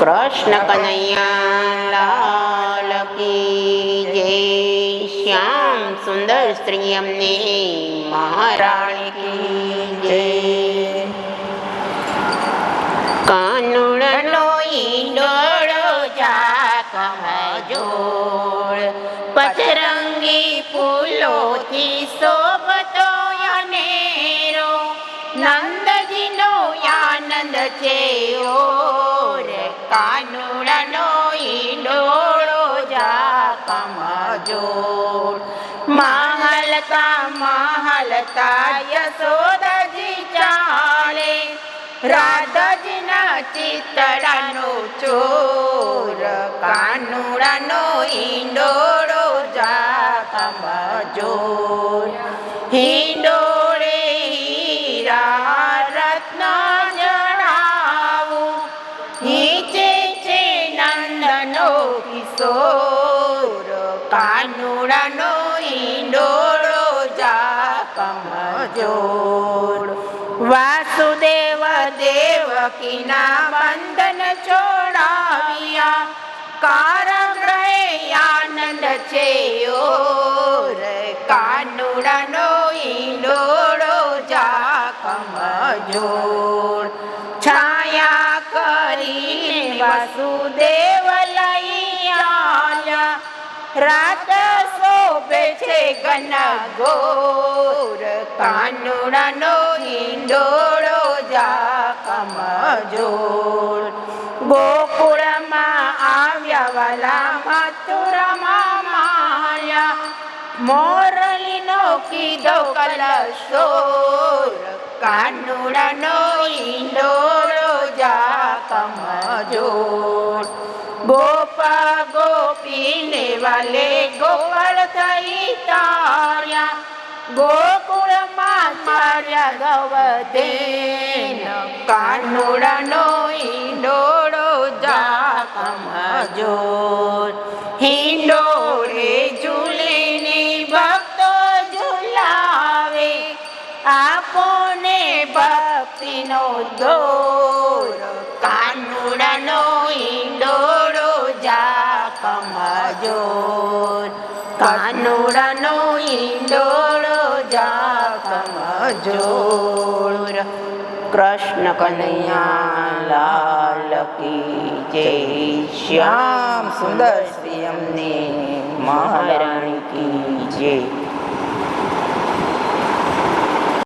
કૃષ્ણ કનૈયા લાલ કી જય. શ્યામ સુંદર સ્ત્રી અમને મહારાણી કી જય. કાનુડનો ઈંડોળો જાકમજોળ પચરંગી ફૂલોથી શોભતો અનેરો. નંદજીનો આનંદ છે જાકમજોળ મહાલતા મહાલતા યશોદાજી ચાલે રાધાજીના ચિતડાનો ચોર કાનુડાનો ઈંડોળો જાકમ જોર હિંડોળે હીરા રત્ન જણાવું નીચે છે નંદનો કિશોર કાનુડાનો ઈંડોળો જાકમ જોડ વાસુદેવ દેવકીના બંધન છોડાવ્યા. કારગ્રહે આનંદ છે ઓર કાનુડાનો ઈંડોળો જાકમ જોડ છાયા કરી વાસુદેવ રાત શોભે છે ગન ગોર કાનુડાનો હિંડોળો જા જોર ગોકુળમાં આવ્યા વાલા મથુરામાં માયા. મોરલીનો કીધો કલશોર. કાનુડાનો જા કમ જોર ગોપા ગોપીને વાલે ગોપાલ થઈ તાર્યા. ગોકુળમાં માર્યા ગવતે કાનુડાનો ઈંડોળો જાકમ જોર હિંડોળે ઝૂલીને ભક્તો ઝુલાવે. આપોને ભક્તિનો દોર જાકમ જોર કાનુડાનો ઈંડોળો જાકમ જોર કૃષ્ણ કનૈયા લાલ કી જય શ્યામ. સુંદર શ્રી અમને મહારાણી કી જય.